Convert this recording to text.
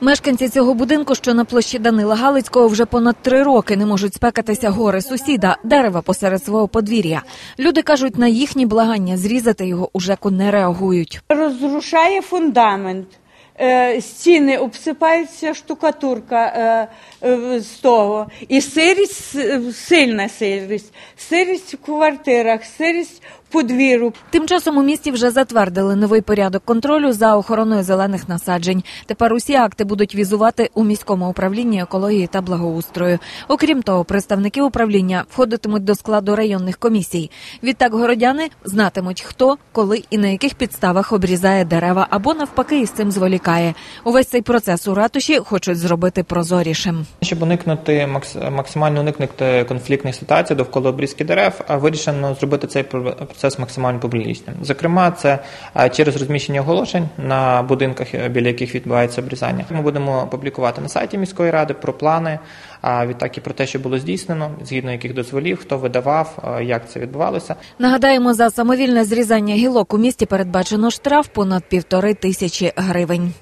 Мешканці цього будинку, що на площі Данила Галицького, вже понад три роки не можуть спекатися гори сусіда, дерева посеред свого подвір'я. Люди кажуть, на їхні благання зрізати його у ЖЕКу не реагують. розрушає фундамент. Е, Стіни обсипаються штукатурка е, е, з того. І сирість, сильна сирість. Сирість в квартирах, сирість подвір'ю. Тим часом у місті вже затвердили новий порядок контролю за охороною зелених насаджень. Тепер усі акти будуть візувати у міському управлінні екології та благоустрою. Окрім того, представники управління входитимуть до складу районних комісій. Відтак городяни знатимуть, хто, коли і на яких підставах обрізає дерева або навпаки із цим зволікає. Увесь цей процес у ратуші хочуть зробити прозорішим. Щоб уникнути макс- максимально уникнути конфліктних ситуацій довкола обрізки дерев, а вирішено зробити цей про- процес максимально публічним. Зокрема, це через розміщення оголошень на будинках, е, біля яких відбувається обрізання. Ми будемо публікувати на сайті міської ради про плани, а відтак і про те, що було здійснено, згідно яких дозволів, хто видавав, як це відбувалося. Нагадаємо, за самовільне зрізання гілок у місті передбачено штраф понад півтори тисячі гривень.